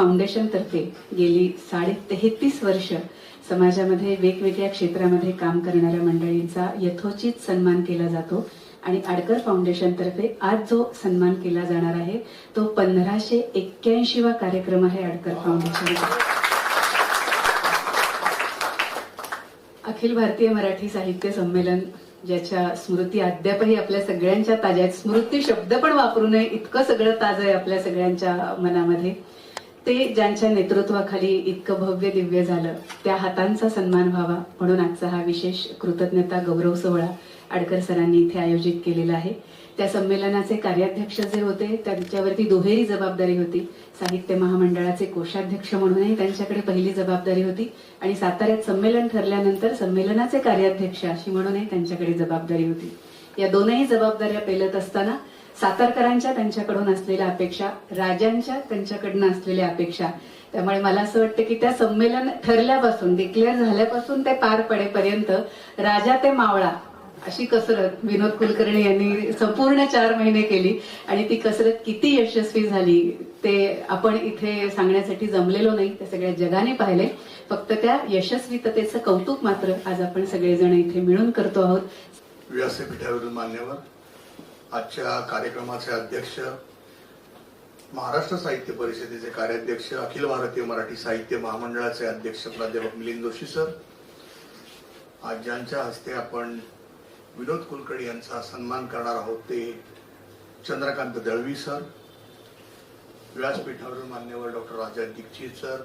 Adkar foundation तर्फे गेली साडे तेहतीस वर्ष समाजामध्ये वेगवेगळ्या क्षेत्रामध्ये काम करणाऱ्या मंडळींचा यथोचित सन्मान केला जातो. आणि आडकर फाउंडेशन तर्फे आज जो सन्मान केला जाणार आहे तो पंधराशे एक्क्याऐंशीवा कार्यक्रम आहे आडकर फाउंडेशन अखिल भारतीय मराठी साहित्य संमेलन ज्याच्या स्मृती अद्यापही आपल्या सगळ्यांच्या ताज्या आहेत. स्मृती शब्द पण वापरू नये इतकं सगळं ताजं आहे आपल्या सगळ्यांच्या मनामध्ये. ते ज्यांच्या नेतृत्वाखाली इतकं भव्य दिव्य झालं त्या हातांचा सन्मान व्हावा म्हणून आजचा हा विशेष कृतज्ञता गौरव सोहळा आडकर सरांनी इथे आयोजित केलेला आहे. त्या संमेलनाचे कार्याध्यक्ष जे होते त्यांच्यावरती दुहेरी जबाबदारी होती. साहित्य महामंडळाचे कोषाध्यक्ष म्हणूनही त्यांच्याकडे पहिली जबाबदारी होती आणि साताऱ्यात संमेलन ठरल्यानंतर संमेलनाचे कार्याध्यक्ष अशी म्हणूनही त्यांच्याकडे जबाबदारी होती. या दोनही जबाबदाऱ्या पेलत असताना सातारकरांच्या त्यांच्याकडून असलेल्या अपेक्षा राजांच्या त्यांच्याकडनं असलेल्या अपेक्षा त्यामुळे मला असं वाटतं की त्या संमेलन ठरल्यापासून डिक्लेअर झाल्यापासून ते पार पडेपर्यंत राजा ते मावळा अशी कसरत विनोद कुलकर्णी यांनी संपूर्ण चार महिने केली आणि ती कसरत किती यशस्वी झाली ते आपण इथे सांगण्यासाठी जमलेलो नाही ते सगळ्या जगाने पाहिले. फक्त त्या यशस्वीततेचं कौतुक मात्र आज आपण सगळेजण इथे मिळून करतो आहोत. व्यासपीठावरून मान्यवर आजच्या कार्यक्रमाचे अध्यक्ष महाराष्ट्र साहित्य परिषदेचे कार्याध्यक्ष अखिल भारतीय मराठी साहित्य महामंडळाचे अध्यक्ष प्राध्यापक मिलिंद जोशी सर. आज ज्यांच्या हस्ते आपण विनोद कुलकर्णी यांचा सन्मान करणार आहोत ते चंद्रकांत दळवी सर व्यासपीठावरील मान्यवर डॉक्टर राजा दीक्षित सर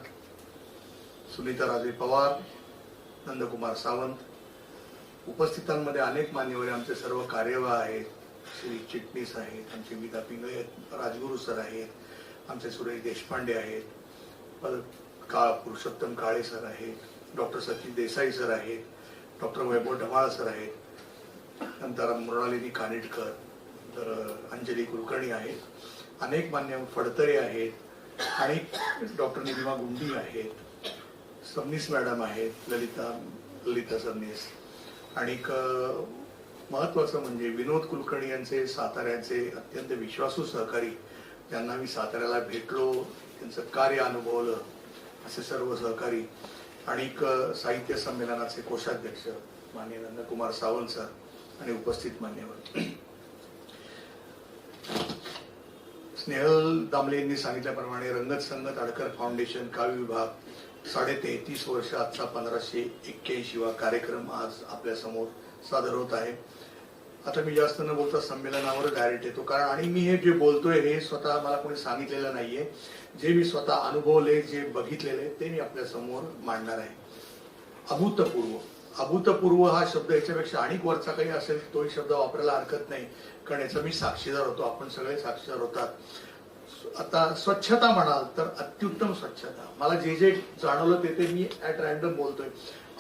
सुनीता राजे पवार नंदकुमार सावंत. उपस्थितांमध्ये अनेक मान्यवर आमचे सर्व कार्यवाह आहेत. श्री चिटणीस आहेत आमचे विदा पिंगळे आहेत राजगुरू सर आहेत आमचे सुरेश देशपांडे आहेत परत का पुरुषोत्तम काळे सर आहेत डॉक्टर सचिन देसाई सर आहेत डॉक्टर वैभव ढवाळ सर आहेत नंतर मृणालिनी कानिटकर तर अंजली कुलकर्णी आहेत अनेक मान्य फडतरे आहेत आणि डॉक्टर निलिमा गुंडी आहेत सबनीस मॅडम आहेत ललिता ललिता सबनीस आणि महत्वाचं म्हणजे विनोद कुलकर्णी यांचे साताऱ्याचे अत्यंत विश्वासू सहकारी त्यांना मी साताऱ्याला भेटलो त्यांचं कार्य अनुभवलं असे सर्व सहकारी आणि साहित्य संमेलनाचे कोषाध्यक्ष मान्य नंदकुमार सावंत सर आणि उपस्थित मान्यवर. स्नेहल दामले यांनी सांगितल्याप्रमाणे रंगत संगत आडकर फाउंडेशन काव्य विभाग साडे तेहतीस वर्ष आजचा पंधराशे एक्क्याऐंशी वा कार्यक्रम आज आपल्यासमोर सादर होत आहे. आता मी जास्त न बोलता संमेलनावर डायरेक्ट येतो. कारण आणि मी हे जे बोलतोय हे स्वतः मला कोणी सांगितलेलं नाहीये. जे मी स्वतः अनुभवले जे बघितलेले ते मी आपल्यासमोर मांडणार आहे. अभूतपूर्व. अभूतपूर्व हा शब्द याच्यापेक्षा अनेक वरचा काही असेल तोही शब्द वापरायला हरकत नाही. कारण याचा मी साक्षीदार होतो. आपण सगळे साक्षीदार होतात. आता स्वच्छता म्हणाल तर अत्युत्तम स्वच्छता. मला जे जे जाणवलं ते ते मी ऍट रॅन्डम बोलतोय.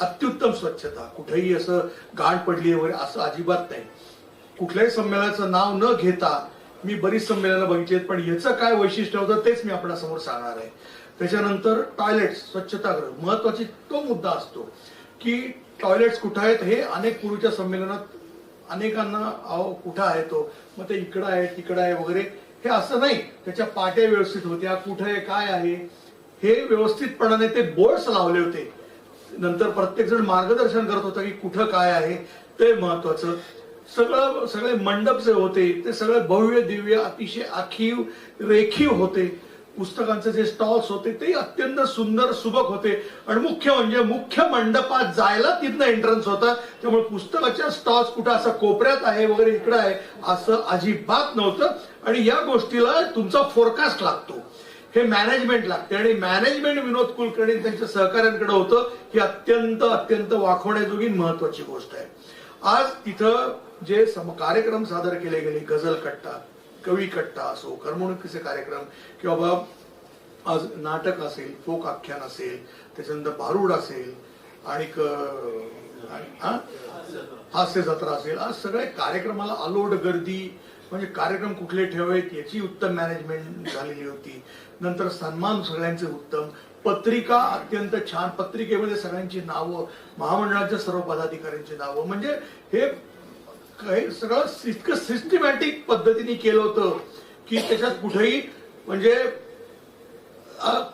अत्युत्तम स्वच्छता. कुठेही असं गाठ पडली वगैरे असं अजिबात नाही. कुठल्याही संमेलनाचं नाव न घेता मी बरीच संमेलनं बघितली पण याचं काय वैशिष्ट्य होतं तेच मी आपल्यासमोर सांगणार आहे. त्याच्यानंतर टॉयलेट्स स्वच्छतागृह. महत्वाची तो मुद्दा असतो की टॉयलेट्स कुठं आहेत हे अनेक पूर्वीच्या संमेलनात अनेकांना अहो कुठं आहे तो? मग ते इकडं आहे तिकडं आहे वगैरे. हे असं नाही. त्याच्या पाट्या व्यवस्थित होत्या. कुठं आहे काय आहे? हे व्यवस्थितपणाने ते बोर्ड्स लावले होते. नंतर प्रत्येक जण मार्गदर्शन करत होता की कुठं काय आहे ते महत्वाचं. सगळं सगळे मंडप जे होते ते सगळे भव्य दिव्य अतिशय आखीव रेखीव होते. पुस्तकांचे जे स्टॉल्स होते ते अत्यंत सुंदर सुबक होते. आणि मुख्य म्हणजे मुख्य मंडपात जायला तिथनं एंट्रन्स होता. त्यामुळे पुस्तकाच्या स्टॉल्स कुठं असं कोपऱ्यात आहे वगैरे इकडं आहे असं अजिबात नव्हतं. आणि या गोष्टीला तुमचा फोरकास्ट लागतो. हे मॅनेजमेंट लागते आणि मॅनेजमेंट विनोद कुलकर्णी त्यांच्या सहकाऱ्यांकडे होतं ही अत्यंत अत्यंत वाखवण्याजोगी महत्वाची गोष्ट आहे. आज तिथं जे सम कार्यक्रम सादर केले गेले गझल कट्टा कवी कट्टा असो करमणुकीचे कार्यक्रम किंवा बाबा आज नाटक असेल फोक आख्यान असेल त्याच्यानंतर भारुड असेल आणि हास्य जत्रा असेल आज सगळे कार्यक्रमाला अलोट गर्दी म्हणजे कार्यक्रम कुठले ठेवायचे याची उत्तम मॅनेजमेंट झालेली होती. नंतर सन्मान सगळ्यांचे उत्तम. पत्रिका अत्यंत छान. पत्रिकेमध्ये सगळ्यांची नावं महामंडळाच्या सर्व पदाधिकाऱ्यांची नावं. म्हणजे हे सगळं इतकं सिस्टमॅटिक पद्धतीने केलं होतं की त्याच्यात कुठेही म्हणजे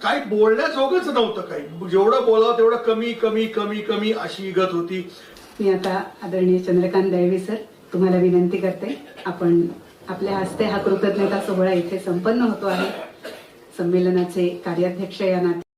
काही बोलण्याजोगच नव्हतं काही. जेवढं बोलावं तेवढं कमी कमी कमी कमी अशी गत होती. मी आता आदरणीय चंद्रकांत दळवी सर तुम्हाला विनंती करते आपण आपल्या हस्ते हा कृतज्ञता सोहळा इथे संपन्न होतो आहे. संमेलनाचे कार्याध्यक्ष या नाते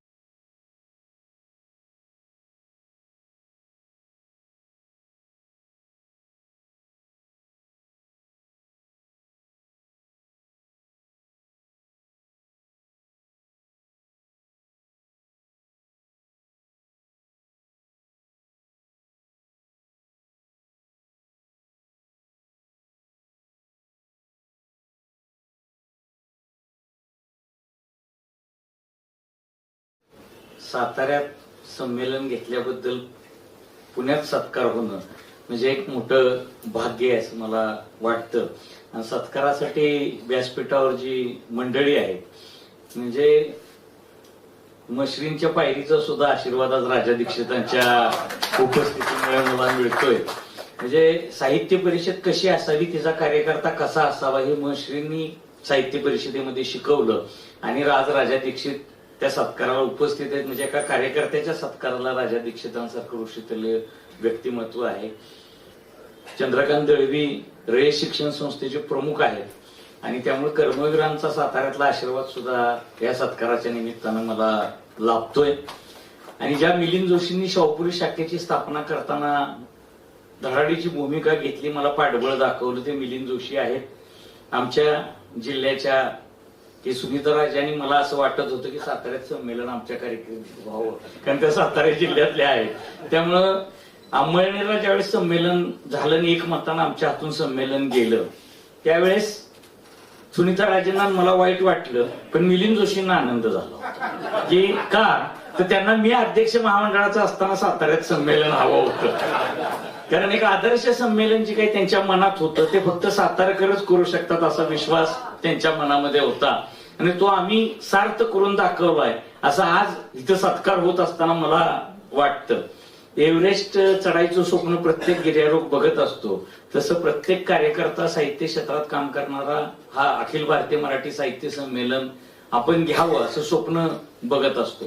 साताऱ्यात संमेलन घेतल्याबद्दल पुण्यात सत्कार होणं म्हणजे एक मोठं भाग्य आहे असं मला वाटतं. आणि सत्कारासाठी व्यासपीठावर जी मंडळी आहे म्हणजे मशरींच्या पायरीचा सुद्धा आशीर्वाद आज राजा दीक्षितांच्या उपस्थितीमुळे मला मिळतोय. म्हणजे साहित्य परिषद कशी असावी तिचा कार्यकर्ता कसा असावा हे मशरींनी साहित्य परिषदेमध्ये शिकवलं आणि राज राजा दीक्षित त्या सत्काराला उपस्थित आहेत. म्हणजे एका कार्यकर्त्याच्या सत्काराला राजा दीक्षितांसारखं ऋषितल्य व्यक्तिमत्व आहे. चंद्रकांत दळवी रे शिक्षण संस्थेचे प्रमुख आहेत. आणि त्यामुळे कर्मवीरांचा साताऱ्यातला आशीर्वाद सुद्धा या सत्काराच्या निमित्तानं मला लाभतोय. आणि ज्या मिलिंद जोशींनी शाहपुरी शाखेची स्थापना करताना धडाडीची भूमिका घेतली मला पाठबळ दाखवलं ते मिलिंद जोशी आहेत. आमच्या जिल्ह्याच्या की सुनीता राजांनी मला असं वाटत होतं की साताऱ्यात संमेलन आमच्या कार्यक्रम व्हावं. कारण त्या सातारा जिल्ह्यातले आहेत. त्यामुळं अंमळनेरला ज्यावेळेस संमेलन झालं आणि एक मतानं आमच्या हातून संमेलन गेलं त्यावेळेस सुनीता राजेंना मला वाईट वाटलं पण मिलिंद जोशींना आनंद झाला की का? तर त्यांना मी अध्यक्ष महामंडळाचं असताना साताऱ्यात संमेलन हवं होतं. कारण एक आदर्श संमेलन जे काही त्यांच्या मनात होतं ते फक्त सातारकरच करू शकतात असा विश्वास त्यांच्या मनामध्ये होता. आणि तो आम्ही सार्थ करून दाखवलाय असा आज इथं सत्कार होत असताना मला वाटतं. एव्हरेस्ट चढायचं स्वप्न प्रत्येक गिर्यारोग बघत असतो. तसं प्रत्येक कार्यकर्ता साहित्य क्षेत्रात काम करणारा हा अखिल भारतीय मराठी साहित्य संमेलन आपण घ्यावं असं स्वप्न बघत असतो.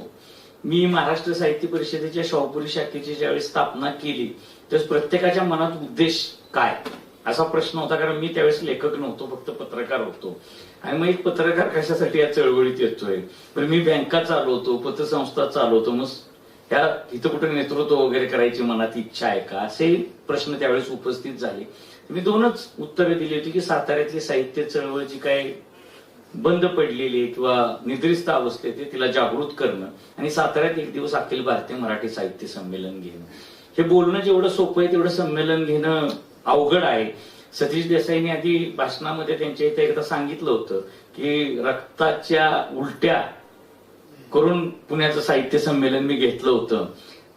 मी महाराष्ट्र साहित्य परिषदेच्या शाहपुरी शाखेची ज्यावेळी स्थापना केली तर प्रत्येकाच्या मनात उद्देश काय? असा प्रश्न होता कारण मी त्यावेळेस लेखक नव्हतो फक्त पत्रकार होतो. आणि मग एक पत्रकार कशासाठी या चळवळीत येतोय? पण मी बँका चालवतो पतसंस्था चालवतो मग त्या इथं कुठे नेतृत्व वगैरे करायची मनात इच्छा आहे का? असे प्रश्न त्यावेळेस उपस्थित झाले. मी दोनच उत्तरे दिली होती की साताऱ्यातली साहित्य चळवळ जी काय बंद पडलेली किंवा निद्रिस्त अवस्थेत तिला जागृत करणं आणि साताऱ्यात एक दिवस अखिल भारतीय मराठी साहित्य संमेलन घेणं. हे बोलणं जेवढं सोपं आहे तेवढं संमेलन घेणं अवघड आहे. सतीश देसाईंनी आधी भाषणामध्ये त्यांच्या इथे एकदा सांगितलं होतं की रक्ताच्या उलट्या करून पुण्याचं साहित्य संमेलन मी घेतलं होतं.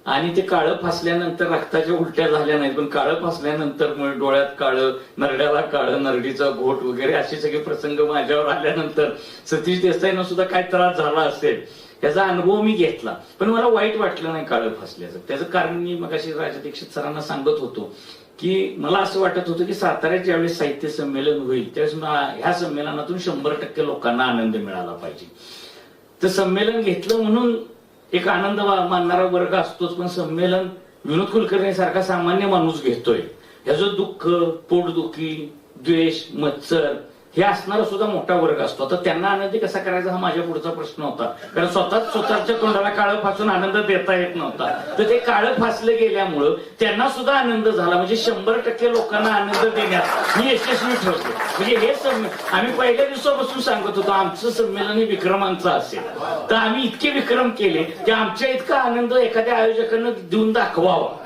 आणि ते काळं फासल्यानंतर रक्ताच्या उलट्या झाल्या नाहीत पण काळं फासल्यानंतर मग डोळ्यात काळं नरड्याला काळं नरडीचा घोट वगैरे असे सगळे प्रसंग माझ्यावर आल्यानंतर सतीश देसाईंना सुद्धा काय त्रास झाला असेल याचा अनुभव मी घेतला. पण मला वाईट वाटलं नाही काळं फासल्याचं. त्याचं कारण मी मग राजा दीक्षित सरांना सांगत होतो की मला असं वाटत होतं की साताऱ्यात ज्यावेळेस साहित्य संमेलन होईल त्यावेळेस ह्या संमेलनातून शंभर टक्के लोकांना आनंद मिळाला पाहिजे. तर संमेलन घेतलं म्हणून एक आनंद मानणारा वर्ग असतोच पण संमेलन विनोद कुलकर्णी सारखा सामान्य माणूस घेतोय. ह्याचं दुःख पोटदुखी द्वेष मत्सर हे असणारा सुद्धा मोठा वर्ग असतो. तर त्यांना आनंदी कसा करायचा हा माझ्या पुढचा प्रश्न होता. कारण स्वतःच स्वतःच्या तोंडाला काळं फासून आनंद देता येत नव्हता. तर ते काळं फासलं गेल्यामुळं त्यांना सुद्धा आनंद झाला. म्हणजे शंभर टक्के लोकांना आनंद देण्यात मी यशस्वी ठरतो. म्हणजे हे आम्ही पहिल्या दिवसापासून सांगत होतो आमचं संमेलन हे विक्रमांचं असेल. तर आम्ही इतके विक्रम केले की आमच्या इतका आनंद एखाद्या आयोजकांना देऊन दाखवावा.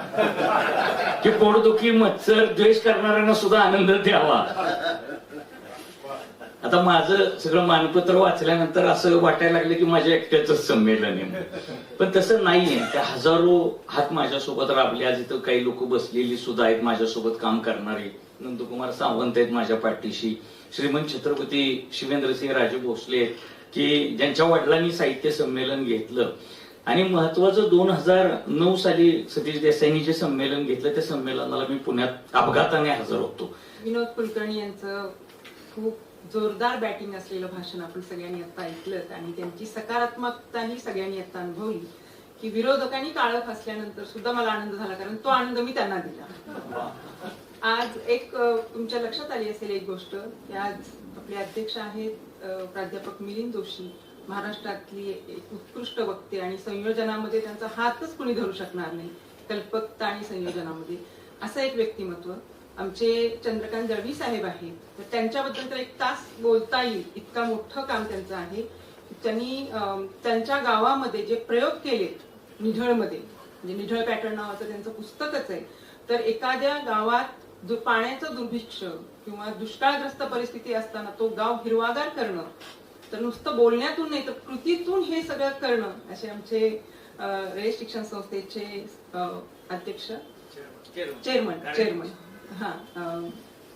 की पोटदुखी मत्सर द्वेष करणाऱ्यांना सुद्धा आनंद द्यावा. आता माझं सगळं मानपत्र वाचल्यानंतर असं वाटायला लागलं की माझ्या एकट्याच संमेलन आहे पण तसं नाहीये. त्या हजारो हात माझ्यासोबत राबले. आज इथं काही लोक बसलेली सुद्धा आहेत माझ्यासोबत काम करणारे. नंदकुमार सावंत आहेत माझ्या पाठीशी. श्रीमंत छत्रपती शिवेंद्रसिंह राजे भोसले आहेत की ज्यांच्या वडिलांनी साहित्य संमेलन घेतलं. आणि महत्वाचं दोन हजार नऊ साली सतीश देसाईंनी जे संमेलन घेतलं त्या संमेलनाला मी पुण्यात अपघाताने हजर होतो. विनोद कुलकर्णी यांचं खूप जोरदार बॅटिंग असलेलं भाषण आपण सगळ्यांनी आता ऐकलं आणि त्यांची सकारात्मकताही सगळ्यांनी आता अनुभवली. की विरोधकांनी काळ फासल्यानंतर सुद्धा मला आनंद झाला कारण तो आनंद मी त्यांना दिला. आज एक तुमच्या लक्षात आली असेल एक गोष्ट की आज आपले अध्यक्ष आहेत प्राध्यापक मिलिंद जोशी महाराष्ट्रातली एक उत्कृष्ट वक्ते आणि संयोजनामध्ये त्यांचा हातच कुणी धरू शकणार नाही कल्पकता आणि संयोजनामध्ये. असं एक व्यक्तिमत्व. आमचे चंद्रकांत दळवी साहेब आहेत. तर त्यांच्याबद्दल तर एक तास बोलता येईल. इतका मोठं काम त्यांचं आहे त्यांनी त्यांच्या गावामध्ये जे प्रयोग केलेत निढळमध्ये म्हणजे निढळ पॅटर्न नावाचं त्यांचं पुस्तकच आहे. तर एखाद्या गावात जो पाण्याचं दुर्भिक्ष किंवा दुष्काळग्रस्त परिस्थिती असताना तो गाव हिरवागार करणं तर नुसतं बोलण्यातून नाही तर कृतीतून हे सगळं करणं असे आमचे रयत शिक्षण संस्थेचे अध्यक्ष चेअरमन. चेअरमन. हा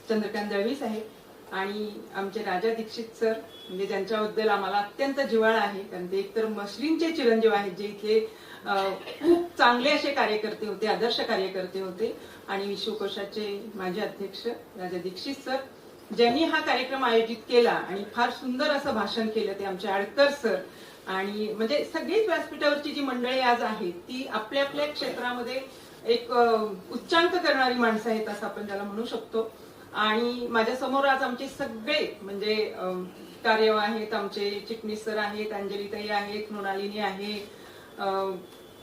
चंद्रकांत दळवी साहेब आणि आमचे राजा दीक्षित सर म्हणजे ज्यांच्याबद्दल आम्हाला अत्यंत जिव्हाळा आहे कारण ते एकतर मशरींचे चिरंजीव आहेत जे इथले खूप चांगले असे कार्यकर्ते होते आदर्श कार्यकर्ते होते. आणि विश्वकोशाचे माजी अध्यक्ष राजा दीक्षित सर ज्यांनी हा कार्यक्रम आयोजित केला आणि फार सुंदर असं भाषण केलं ते आमचे आडकर सर. आणि म्हणजे सगळीच व्यासपीठावरची जी मंडळी आज आहेत ती आपल्या आपल्या क्षेत्रामध्ये एक उच्चांक करणारी माणसं आहेत असं आपण त्याला म्हणू शकतो. आणि माझ्यासमोर आज आमचे सगळे म्हणजे अ, आहेत आमचे चिटणीस सर आहेत अंजलीताई आहेत मृणालिनी आहे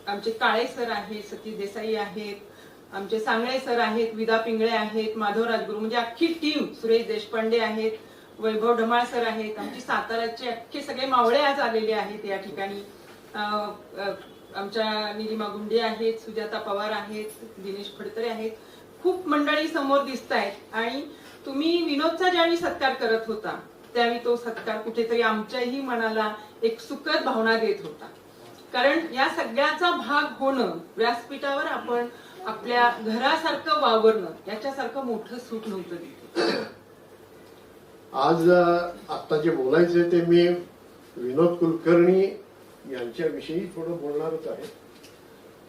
आमचे काळे सर आहेत सतीश देसाई आहेत आमचे सांगळे सर आहेत विदा पिंगळे आहेत माधव राजगुरू म्हणजे अख्खी टीम सुरेश देशपांडे आहेत वैभव ढमाळ सर आहेत आमची साताऱ्याचे अख्खे सगळे मावळे आज आलेले आहेत या ठिकाणी. आमच्या निलिमा गुंडे आहेत सुजाता पवार आहेत दिनेश फडतरे आहेत. खूप मंडळी समोर दिसत आहेत. आणि तुम्ही विनोदचा ज्यावेळी सत्कार करत होता त्यावेळी तो सत्कार कुठेतरी आमच्याही मनाला एक सुखद भावना देत होता. कारण या सगळ्याचा भाग होणं व्यासपीठावर आपण आपल्या घरासारखं वावरणं याच्यासारखं मोठं सुख नव्हतं तिथे. आज आता जे बोलायचे ते मी विनोद कुलकर्णी यांच्याविषयी थोडं बोलणारच आहे.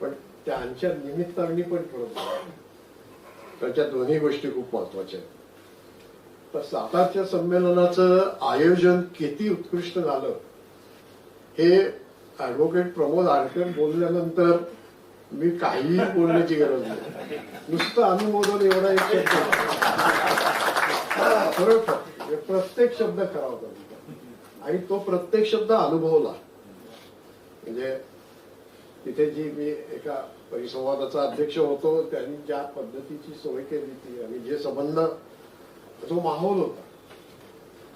पण त्यांच्या निमित्ताने पण थोडं बोलणार. त्यांच्या दोन्ही गोष्टी खूप महत्त्वाच्या आहेत. तर सातारच्या संमेलनाचं आयोजन किती उत्कृष्ट झालं हे ऍडव्होकेट प्रमोद आडकर बोलल्यानंतर मी काहीही बोलण्याची गरज नाही. नुसतं अनुमोदन एवढा एक शब्द खरोखर प्रत्येक शब्द खरा होता आणि तो प्रत्येक शब्द अनुभवला. म्हणजे तिथे जी मी एका परिसंवादाचा अध्यक्ष होतो त्यांनी ज्या पद्धतीची सोय केली ती आणि जे संबंध तो माहोल होता.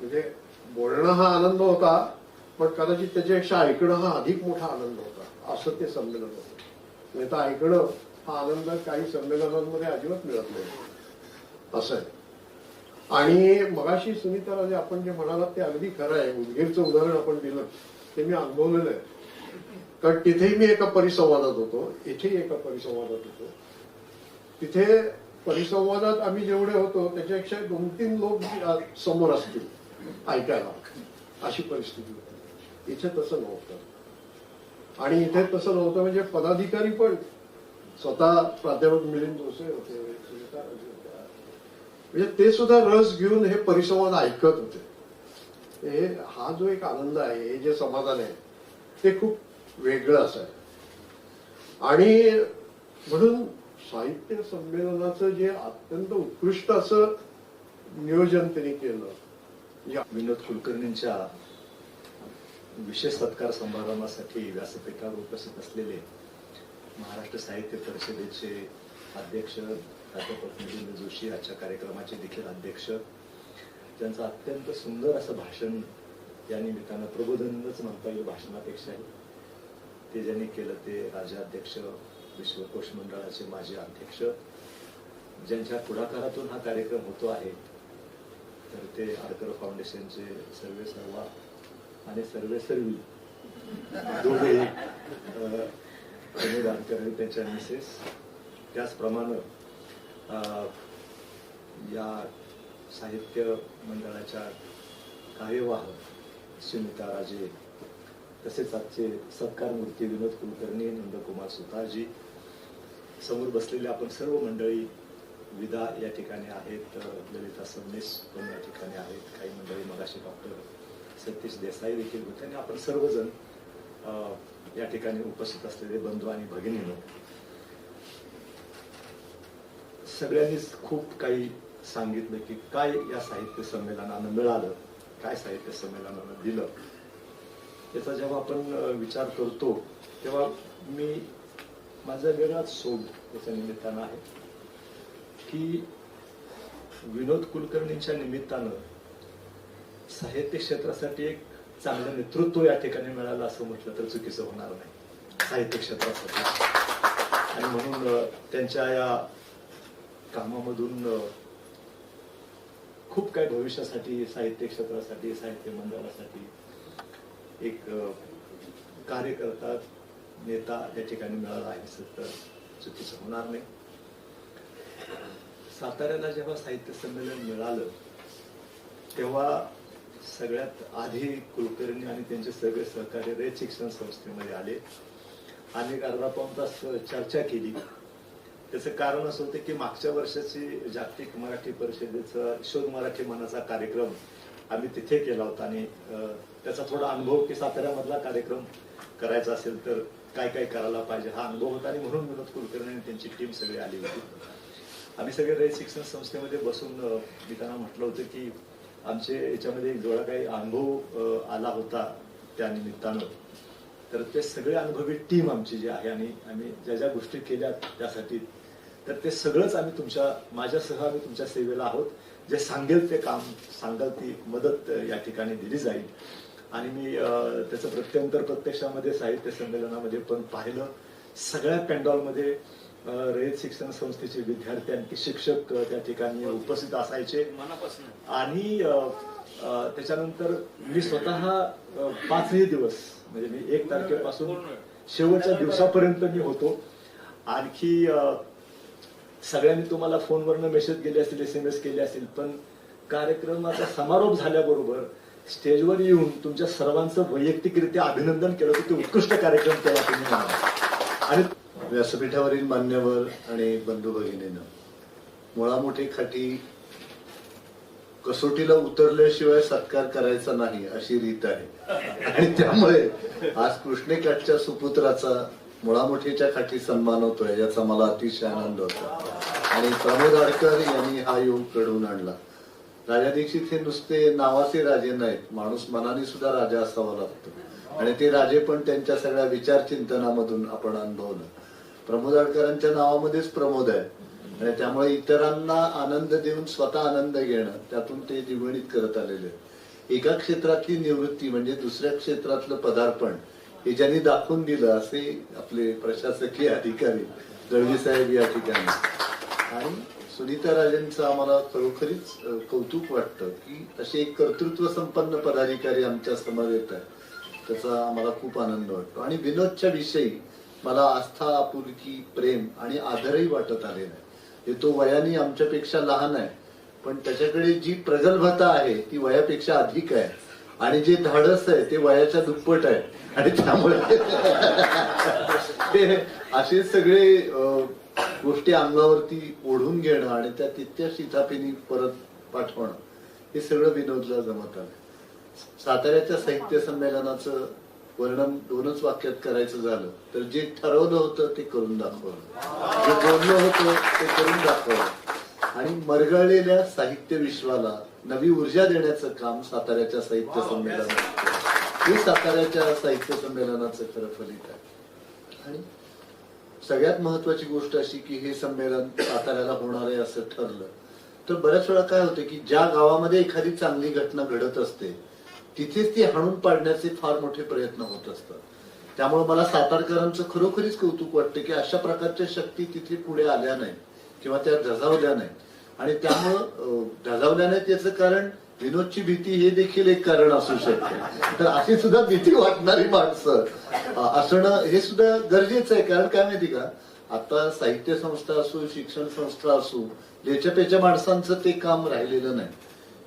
म्हणजे बोलणं हा आनंद होता पण कदाचित त्याच्यापेक्षा ऐकणं हा अधिक मोठा आनंद होता असं ते संमेलन होतं. नाही तर ऐकणं हा आनंद काही संमेलनांमध्ये अजिबात मिळत नाही. असं आहे. आणि मगाशी सुनीताराजे आपण जे म्हणालात ते अगदी खरं आहे. उदगीरचं उदाहरण आपण दिलं ते मी अनुभवलेलं आहे. कारण तिथेही मी एका परिसंवादात होतो इथेही एका परिसंवादात होतो. तिथे परिसंवादात आम्ही जेवढे होतो त्याच्यापेक्षा दोन तीन लोक समोर असतील ऐकायला अशी परिस्थिती होती. इथे तसं नव्हतं. आणि इथे तसं नव्हतं म्हणजे पदाधिकारी पण स्वतः प्राध्यापक मिलिंद जोसे होते म्हणजे ते सुद्धा रस घेऊन हे परिसंवाद ऐकत होते. हे हा जो एक आनंद आहे हे जे समाधान आहे ते खूप वेगळं असं आणि म्हणून साहित्य संमेलनाचं जे अत्यंत उत्कृष्ट असं नियोजन त्यांनी केलं. या विनोद कुलकर्णींच्या विशेष सत्कार समारंभासाठी व्यासपीठावर उपस्थित असलेले महाराष्ट्र साहित्य परिषदेचे अध्यक्ष प्राध्यापक मिलिंद जोशी आजच्या कार्यक्रमाचे देखील अध्यक्ष त्यांचं अत्यंत सुंदर असं भाषण या निमित्तानं प्रबोधनच म्हणता येईल भाषणापेक्षाही. ते ज्यांनी केलं ते राजाध्यक्ष विश्वकोश मंडळाचे माजी अध्यक्ष. ज्यांच्या पुढाकारातून हा कार्यक्रम होतो आहे तर ते आडकर फाउंडेशनचे सर्वे सर्वा आणि सर्वे सर्वी दोघे अ, आडकर आणि त्यांच्या मिसेस. त्याचप्रमाणे या साहित्य मंडळाच्या कार्यवाह सुनीता राजे तसेच आजचे सत्कार मूर्ती विनोद कुलकर्णी नंदकुमार सुतारजी समोर बसलेले आपण सर्व मंडळी विदा या ठिकाणी आहेत. ललिता सबनीस पण या ठिकाणी आहेत. काही मंडळी मगाशी डॉक्टर सतीश देसाई देखील होते आणि आपण सर्वजण या ठिकाणी उपस्थित असलेले बंधू आणि भगिनीनो. सगळ्यांनीच खूप काही सांगितलं की काय या साहित्य संमेलनानं मिळालं काय साहित्य संमेलनानं दिलं. याचा जेव्हा आपण विचार करतो तेव्हा मी माझा वेगळाच शोध याच्या निमित्तानं आहे की विनोद कुलकर्णींच्या निमित्तानं साहित्य क्षेत्रासाठी एक चांगलं नेतृत्व या ठिकाणी मिळालं असं म्हटलं तर चुकीचं होणार नाही. साहित्य क्षेत्रासाठी. आणि म्हणून त्यांच्या या कामामधून खूप काही भविष्यासाठी साहित्य क्षेत्रासाठी साहित्य मंडळासाठी एक अ, कार्यकर्ता नेता या ठिकाणी मिळाला आहे. असं चुकीचं होणार नाही. साताऱ्याला जेव्हा साहित्य संमेलन मिळालं तेव्हा सगळ्यात आधी कुलकर्णी आणि त्यांचे सगळे सहकार्य रयत शिक्षण संस्थेमध्ये आले. आणि अर्धा पाऊन तास चर्चा केली. त्याचं कारण असं होतं की मागच्या वर्षाची जागतिक मराठी परिषदेचा शोध मराठी मनाचा कार्यक्रम आम्ही तिथे केला होता आणि त्याचा थोडा अनुभव की साताऱ्यामधला कार्यक्रम करायचा असेल तर काय काय करायला पाहिजे हा अनुभव होता आणि म्हणून विनोद कुलकर्णी आणि त्यांची टीम सगळी आली होती. आम्ही सगळे रयत शिक्षण संस्थेमध्ये बसून मी त्यांना म्हटलं होतं की आमचे याच्यामध्ये जेवढा काही अनुभव आला होता त्या निमित्तानं तर ते सगळे अनुभवी टीम आमची जी आहे आणि आम्ही ज्या ज्या गोष्टी केल्या त्यासाठी तर ते सगळंच आम्ही तुमच्या माझ्यासह आम्ही तुमच्या सेवेला आहोत. जे सांगेल ते काम सांगाल ती मदत या ठिकाणी दिली जाईल. आणि मी त्याचं प्रत्यंतर प्रत्यक्षामध्ये साहित्य संमेलनामध्ये पण पाहिलं. सगळ्या पॅन्डॉलमध्ये अं, रयत शिक्षण संस्थेचे विद्यार्थी आणखी शिक्षक त्या ठिकाणी उपस्थित असायचे. मनापासून. आणि त्याच्यानंतर मी स्वतः पाचही दिवस म्हणजे मी एक तारखेपासून शेवटच्या दिवसापर्यंत मी होतो. आणखी सगळ्यांनी तुम्हाला फोनवरनं मेसेज केले असतील एस एम एस केले असतील पण कार्यक्रमाचा समारोप झाल्याबरोबर स्टेजवर येऊन तुमच्या सर्वांचं वैयक्तिकरित्या अभिनंदन केलं की ते उत्कृष्ट कार्यक्रम केला तुम्ही आणि व्यासपीठावरील मान्यवर आणि बंधू भगिनीनं मुळामोठी खाटी कसोटीला उतरल्याशिवाय सत्कार करायचा नाही अशी रीत आहे. आणि त्यामुळे आज कृष्णेकाठच्या सुपुत्राचा मुळामुठीच्या खाटी सन्मान होतोय याचा मला अतिशय आनंद होता. आणि प्रमोद आडकर यांनी हा योग घडवून आणला. राजा दीक्षित हे नुसते नावाचे राजे नाहीत माणूस मनाने सुद्धा राजा असावा लागतो. आणि ते राजे पण त्यांच्या सगळ्या विचार चिंतनामधून आपण अनुभवलं. प्रमोद आडकरांच्या नावामध्येच प्रमोद आहे. आणि त्यामुळे इतरांना आनंद देऊन स्वतः आनंद घेणं त्यातून ते जीवनित करत आलेले एका क्षेत्रातली निवृत्ती म्हणजे दुसऱ्या क्षेत्रातलं पदार्पण हे ज्यांनी दाखवून दिलं असे आपले प्रशासकीय अधिकारी दळवी साहेब या ठिकाणी. आणि सुनीता राजेंचं आम्हाला खरोखरीच कौतुक वाटतं की असे एक कर्तृत्व संपन्न पदाधिकारी आमच्यासमोर येत आहे त्याचा आम्हाला खूप आनंद वाटतो. आणि विनोदच्या विषयी मला आस्था आपुलकी प्रेम आणि आदरही वाटत आलेला आहे. हे तो वयाने आमच्यापेक्षा लहान आहे. पण त्याच्याकडे जी प्रगल्भता आहे ती वयापेक्षा अधिक आहे. आणि जे धाडस आहे ते वयाच्या दुप्पट आहे. आणि त्यामुळे ते असे सगळे गोष्टी अंगावरती ओढून घेणं आणि त्या तितक्या शिथापिनी परत पाठवणं हे सगळं विनोदला जमत आलं. साताऱ्याच्या साहित्य संमेलनाचं वर्णन दोनच वाक्यात करायचं झालं तर जे ठरवलं होतं ते करून दाखवलं. जे बोललं होतं ते करून दाखवलं. आणि मरगळलेल्या साहित्य विश्वाला नवी ऊर्जा देण्याचं काम साताऱ्याच्या साहित्य संमेलनात. हे साताऱ्याच्या साहित्य संमेलनाचं खरं फलित आहे. आणि सगळ्यात महत्वाची गोष्ट अशी की हे संमेलन साताऱ्याला होणार आहे असं ठरलं. तर बऱ्याच वेळा काय होते की ज्या गावामध्ये एखादी चांगली घटना घडत असते तिथेच ती हाणून पाडण्याचे फार मोठे प्रयत्न होत असतात. त्यामुळे मला सातारकरांचं खरोखरीच कौतुक वाटतं की अशा प्रकारच्या शक्ती तिथे पुढे आल्या नाही किंवा त्या धजावल्या नाही आणि त्यामुळं धजावल्या नाही याचं कारण विनोदची भीती हे देखील एक कारण असू शकते. तर अशी सुद्धा भीती वाटणारी माणसं असणं हे सुद्धा गरजेचं आहे. कारण काय माहिती का? आता साहित्य संस्था असो शिक्षण संस्था असो ज्याच्या त्याच्या माणसांचं ते काम राहिलेलं नाही.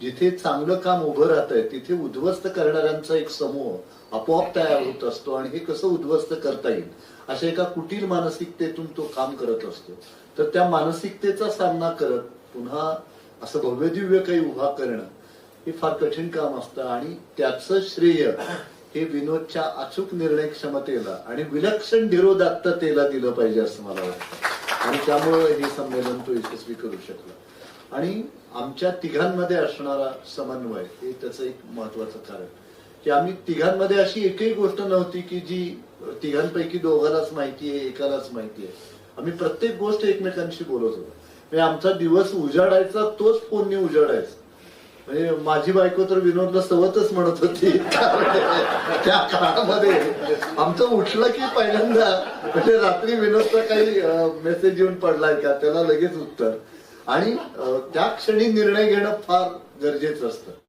जिथे चांगलं काम उभं राहत आहे तिथे उद्ध्वस्त करणाऱ्यांचा एक समूह आपोआप तयार होत असतो आणि हे कसं उद्ध्वस्त करता येईल? अशा एका कुटीर मानसिकतेतून तो काम करत असतो. तर त्या मानसिकतेचा सामना करत पुन्हा असं भव्य दिव्य काही उभा करणं हे फार कठीण काम असतं आणि त्याचं श्रेय हे विनोदच्या अचूक निर्णय क्षमतेला आणि विलक्षण धीरोदात्ततेला दिलं पाहिजे असं मला वाटतं. आणि त्यामुळे हे संमेलन तो यशस्वी करू शकला. आणि आमच्या तिघांमध्ये असणारा समन्वय हे त्याचं एक महत्वाचं कारण. की आम्ही तिघांमध्ये अशी एकही गोष्ट नव्हती की जी तिघांपैकी दोघांनाच माहिती आहे एकालाच माहिती आहे. आम्ही प्रत्येक गोष्ट एकमेकांशी बोलत होतो. म्हणजे आमचा दिवस उजाडायचा तोच फोनने उजाडायचा. म्हणजे माझी बायको तर विनोदला सवतच म्हणत होती. त्या काळामध्ये आमचं उठलं की पहिल्यांदा म्हणजे रात्री विनोदचा काही मेसेज येऊन पडलाय का त्याला लगेच उत्तर. आणि त्या क्षणी निर्णय घेणं फार गरजेचं असतं.